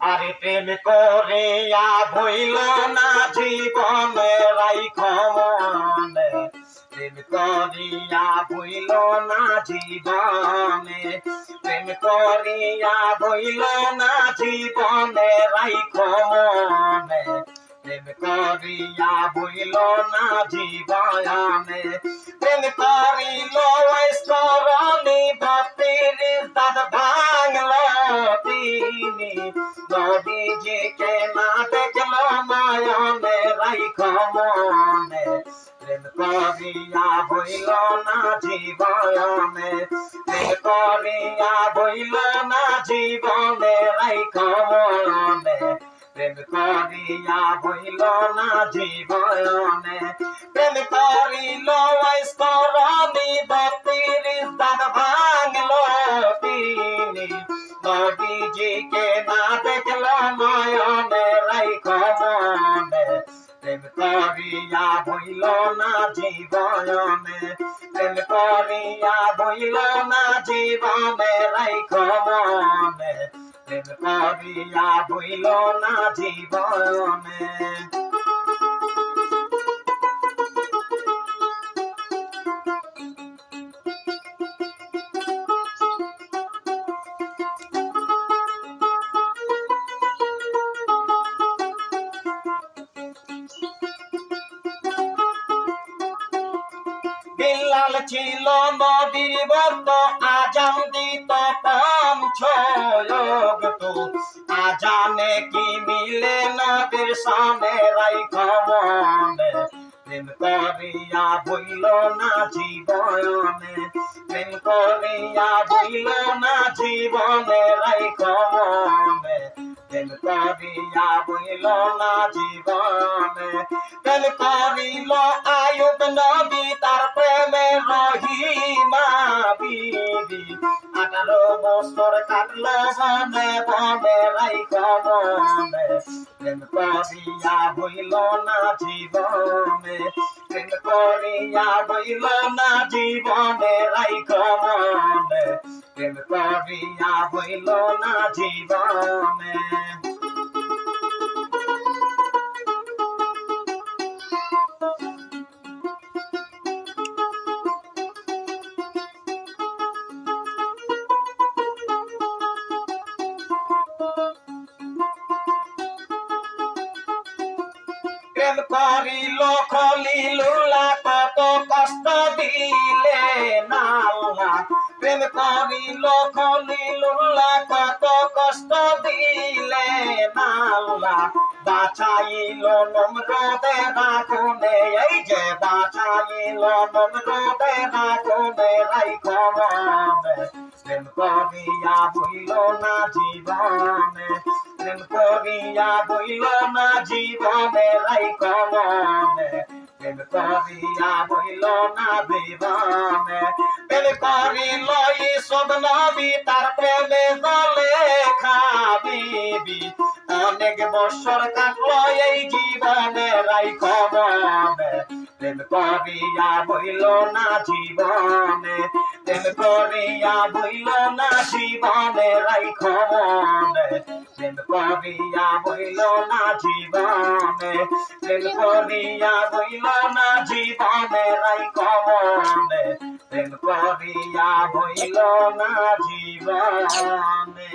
আরে প্রেম করে ভইল না জীবনে রাইখ মনে প্রেম করিয়া ভইল না জীবনে। প্রেম করিয়া ভইল না জীবনে রাইখ মনে প্রেম করিয়া ভইল না জীবনে প্রেম করিল ঐশ্বরণী ভক্তির দাদ ভাঙল তিনি। নদীজিকে না দেখল নয়নে, রাইখ মনে। প্রেম করিয়া বইল না জীবনে প্রেম করিয়া বইল না জীবনে, রাইখ মনে। প্রেম করিয়া বইল না জীবনে। প্রেম করিল, ঐশ্বরণী ভক্তির দাদ ভাঙল তিনি। নদীজিকে না দেখল নয়নে রাইখ মনে। প্রেম করিয়া বইল না জীবনে। প্রেম করিয়া বইল না জীবনে, রাইখ মনে। প্রেম করিয়া বইল না জীবনে। বিল্লাল ছিল নদীর বন্ধ, আজান দিত পঞ্চয়োগ তো। আজানে কি মিলে নদীর সামনে রাইখ মনে প্রেম করিয়া বইল না জীবনে। প্রেম করিয়া বইল না জীবনে রাইখ মনে প্রেম বইল না জীবনে। প্রেম করিল আয়ুব নবী রহিমা বিবি আঠারো বছর বনে বনে রাইখ মনে প্রেম করিয়া বইল না জীবনে। প্রেম করিয়া বইল না জীবনে, রাইখ মনে প্রেম করিয়া বইল না জীবনে। প্রেম করিল কত কষ্ট দিলে প্রেম করিল খলিলুল্লাহ কত কষ্ট দিলে নাল্লা। বাঁচাইল নম্রদে রাখুনে এই যে বাঁচাইল নম্রদে রাখুনে রাইখ মনে প্রেম করিয়া বইল না জীবনে। প্রেম করিয়া বইল না, জীবনে রাইখ মনে প্রেম করিয়া বইল না, জীবনে। প্রেম করিল সব নবী, তার প্রেমে জলে খাবিবি। মনে প্রেম করিয়া বইল না জীবনে প্রেম করিয়া বইল না জীবনে রাইখ মনে প্রেম করিয়া বইল না জীবনে।